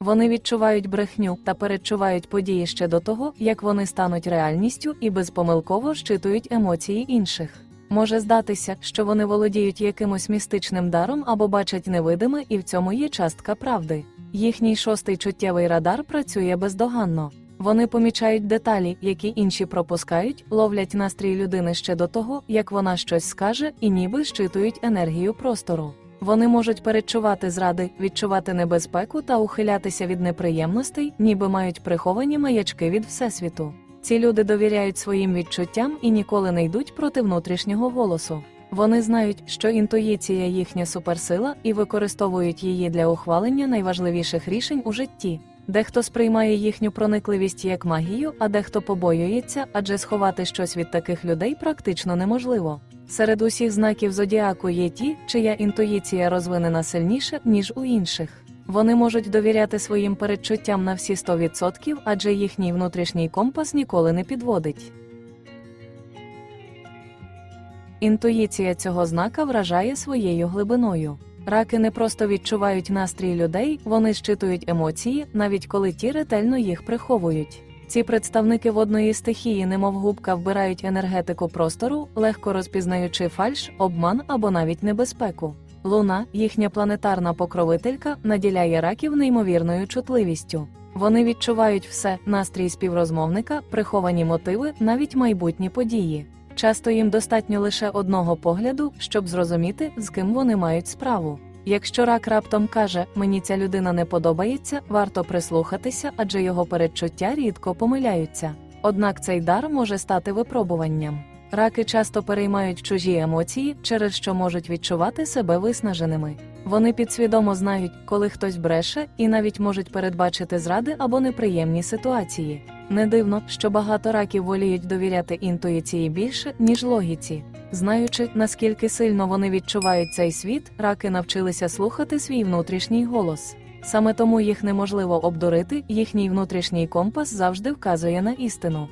Вони відчувають брехню та передчувають події ще до того, як вони стануть реальністю і безпомилково щитують емоції інших. Може здатися, що вони володіють якимось містичним даром або бачать невидиме, і в цьому є частка правди. Їхній шостий чуттєвий радар працює бездоганно. Вони помічають деталі, які інші пропускають, ловлять настрій людини ще до того, як вона щось скаже, і ніби щитують енергію простору. Вони можуть передчувати зради, відчувати небезпеку та ухилятися від неприємностей, ніби мають приховані маячки від всесвіту. Ці люди довіряють своїм відчуттям і ніколи не йдуть проти внутрішнього голосу. Вони знають, що інтуїція їхня суперсила і використовують її для ухвалення найважливіших рішень у житті. Дехто сприймає їхню проникливість як магію, а дехто побоюється, адже сховати щось від таких людей практично неможливо. Серед усіх знаків зодіаку є ті, чия інтуїція розвинена сильніше, ніж у інших. Вони можуть довіряти своїм передчуттям на всі 100%, адже їхній внутрішній компас ніколи не підводить. Інтуїція цього знака вражає своєю глибиною. Раки не просто відчувають настрій людей, вони щитують емоції, навіть коли ті ретельно їх приховують. Ці представники водної стихії, немов губка, вбирають енергетику простору, легко розпізнаючи фальш, обман або навіть небезпеку. Луна, їхня планетарна покровителька, наділяє раків неймовірною чутливістю. Вони відчувають все, настрій співрозмовника, приховані мотиви, навіть майбутні події. Часто їм достатньо лише одного погляду, щоб зрозуміти, з ким вони мають справу. Якщо рак раптом каже, мені ця людина не подобається, варто прислухатися, адже його передчуття рідко помиляються. Однак цей дар може стати випробуванням. Раки часто переймають чужі емоції, через що можуть відчувати себе виснаженими. Вони підсвідомо знають, коли хтось бреше, і навіть можуть передбачити зради або неприємні ситуації. Не дивно, що багато раків воліють довіряти інтуїції більше, ніж логіці. Знаючи, наскільки сильно вони відчувають цей світ, раки навчилися слухати свій внутрішній голос. Саме тому їх неможливо обдурити, їхній внутрішній компас завжди вказує на істину.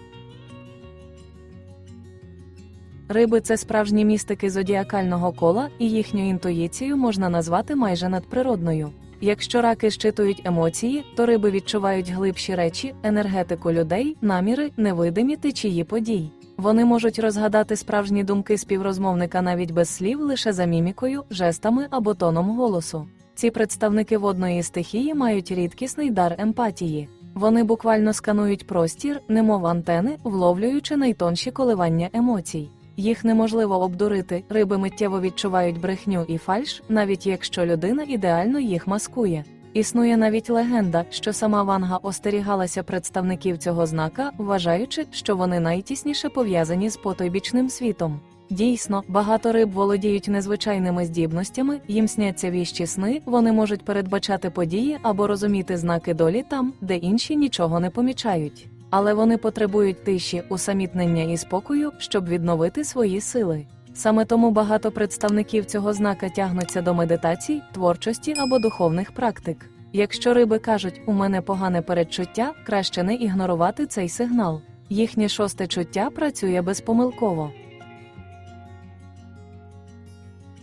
Риби це справжні містики зодіакального кола, і їхню інтуїцію можна назвати майже надприродною. Якщо раки щитують емоції, то риби відчувають глибші речі, енергетику людей, наміри, невидимі течії подій. Вони можуть розгадати справжні думки співрозмовника навіть без слів, лише за мімікою, жестами або тоном голосу. Ці представники водної стихії мають рідкісний дар емпатії. Вони буквально сканують простір, немов антени, вловлюючи найтонші коливання емоцій. Їх неможливо обдурити, риби миттєво відчувають брехню і фальш, навіть якщо людина ідеально їх маскує. Існує навіть легенда, що сама Ванга остерігалася представників цього знака, вважаючи, що вони найтісніше пов'язані з потойбічним світом. Дійсно, багато риб володіють незвичайними здібностями, їм сняться віщі сни, вони можуть передбачати події або розуміти знаки долі там, де інші нічого не помічають. Але вони потребують тиші, усамітнення і спокою, щоб відновити свої сили. Саме тому багато представників цього знака тягнуться до медитацій, творчості або духовних практик. Якщо риби кажуть, у мене погане передчуття, краще не ігнорувати цей сигнал. Їхнє шосте чуття працює безпомилково.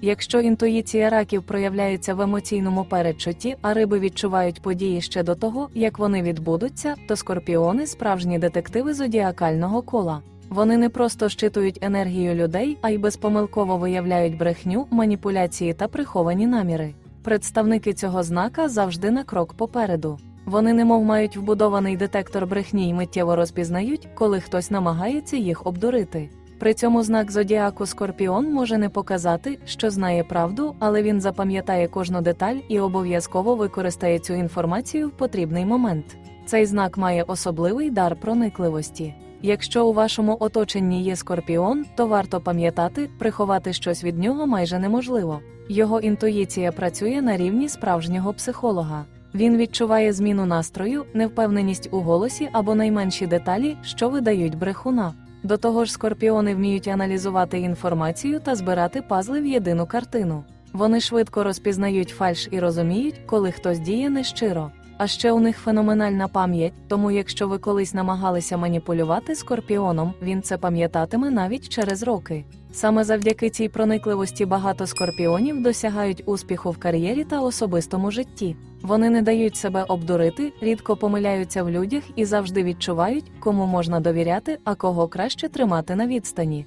Якщо інтуїція раків проявляється в емоційному передчутті, а риби відчувають події ще до того, як вони відбудуться, то скорпіони справжні детективи зодіакального кола. Вони не просто щитують енергію людей, а й безпомилково виявляють брехню, маніпуляції та приховані наміри. Представники цього знака завжди на крок попереду. Вони немов мають вбудований детектор брехні й миттєво розпізнають, коли хтось намагається їх обдурити. При цьому знак зодіаку Скорпіон може не показати, що знає правду, але він запам'ятає кожну деталь і обов'язково використає цю інформацію в потрібний момент. Цей знак має особливий дар проникливості. Якщо у вашому оточенні є скорпіон, то варто пам'ятати, приховати щось від нього майже неможливо. Його інтуїція працює на рівні справжнього психолога. Він відчуває зміну настрою, невпевненість у голосі або найменші деталі, що видають брехуна. До того ж, скорпіони вміють аналізувати інформацію та збирати пазли в єдину картину. Вони швидко розпізнають фальш і розуміють, коли хтось діє нещиро. А ще у них феноменальна пам'ять, тому якщо ви колись намагалися маніпулювати скорпіоном, він це пам'ятатиме навіть через роки. Саме завдяки цій проникливості багато скорпіонів досягають успіху в кар'єрі та особистому житті. Вони не дають себе обдурити, рідко помиляються в людях і завжди відчувають, кому можна довіряти, а кого краще тримати на відстані.